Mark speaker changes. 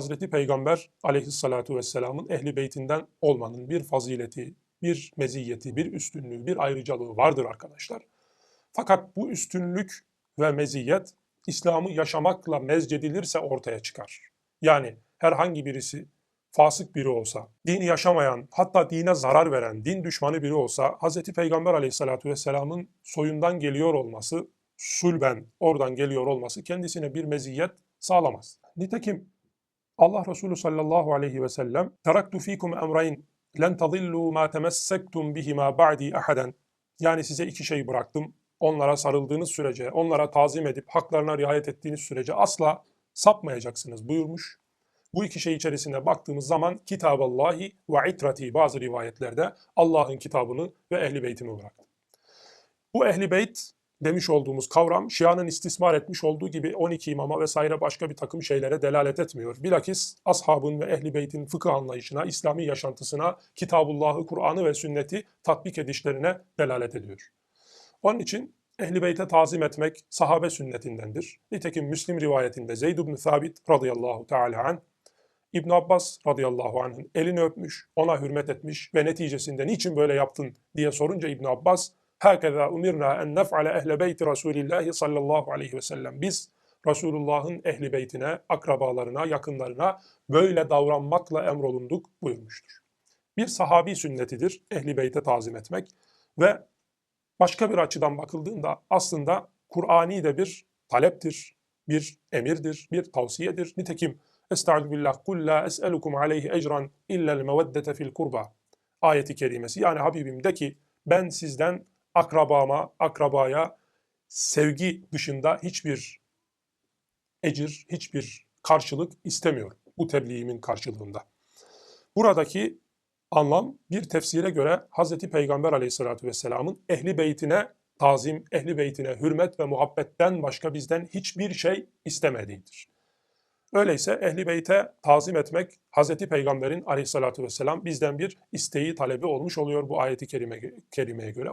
Speaker 1: Hazreti Peygamber aleyhissalatu vesselamın ehli beytinden olmanın bir fazileti, bir meziyeti, bir üstünlüğü, bir ayrıcalığı vardır arkadaşlar. Fakat bu üstünlük ve meziyet İslam'ı yaşamakla mezcedilirse ortaya çıkar. Yani herhangi birisi fasık biri olsa, dini yaşamayan, hatta dine zarar veren, din düşmanı biri olsa, Hz. Peygamber aleyhissalatu vesselamın soyundan geliyor olması, sulben oradan geliyor olması kendisine bir meziyet sağlamaz. Nitekim Allah Resulü sallallahu aleyhi ve sellem teraktu fikum emrayn len tadillu ma temessektum bihima ba'di ahaden yani size iki şey bıraktım. Onlara sarıldığınız sürece, onlara tazim edip haklarına riayet ettiğiniz sürece asla sapmayacaksınız buyurmuş. Bu iki şey içerisinde baktığımız zaman Kitaballahi ve itrati bazı rivayetlerde Allah'ın kitabını ve ehli beytimi bıraktı. Bu ehli beyt demiş olduğumuz kavram Şia'nın istismar etmiş olduğu gibi 12 imama vesaire başka bir takım şeylere delalet etmiyor. Bilakis ashabın ve ehli beytin fıkıh anlayışına, İslami yaşantısına, Kitabullah'ı, Kur'an'ı ve sünneti tatbik edişlerine delalet ediyor. Onun için ehli beyte tazim etmek sahabe sünnetindendir. Nitekim Müslim rivayetinde Zeyd ibn Thabit radıyallahu teala an İbn Abbas radıyallahu anh'ın elini öpmüş, ona hürmet etmiş ve neticesinde niçin böyle yaptın diye sorunca İbn Abbas Hakeza umirna en nef'ale ehle beyti Resulillahi sallallahu aleyhi ve sellem. Biz Resulullah'ın ehli beytine, akrabalarına, yakınlarına böyle davranmakla emrolunduk buyurmuştur. Bir sahabi sünnetidir ehli beyte tazim etmek ve başka bir açıdan bakıldığında aslında Kur'ani de bir taleptir, bir emirdir, bir tavsiyedir. Nitekim Estaizu billah kul la es'elukum aleyhi ecran illel meveddete fil kurba ayeti kerimesi. Yani Habibim de ki ben sizden akrabama, akrabaya sevgi dışında hiçbir ecir, hiçbir karşılık istemiyorum bu tebliğimin karşılığında. Buradaki anlam bir tefsire göre Hz. Peygamber aleyhissalatü vesselamın ehli beytine tazim, ehli beytine hürmet ve muhabbetten başka bizden hiçbir şey istemediğidir. Öyleyse ehli beyte tazim etmek Hz. Peygamber'in aleyhissalatü vesselam bizden bir isteği, talebi olmuş oluyor bu ayeti kerime, kerimeye göre.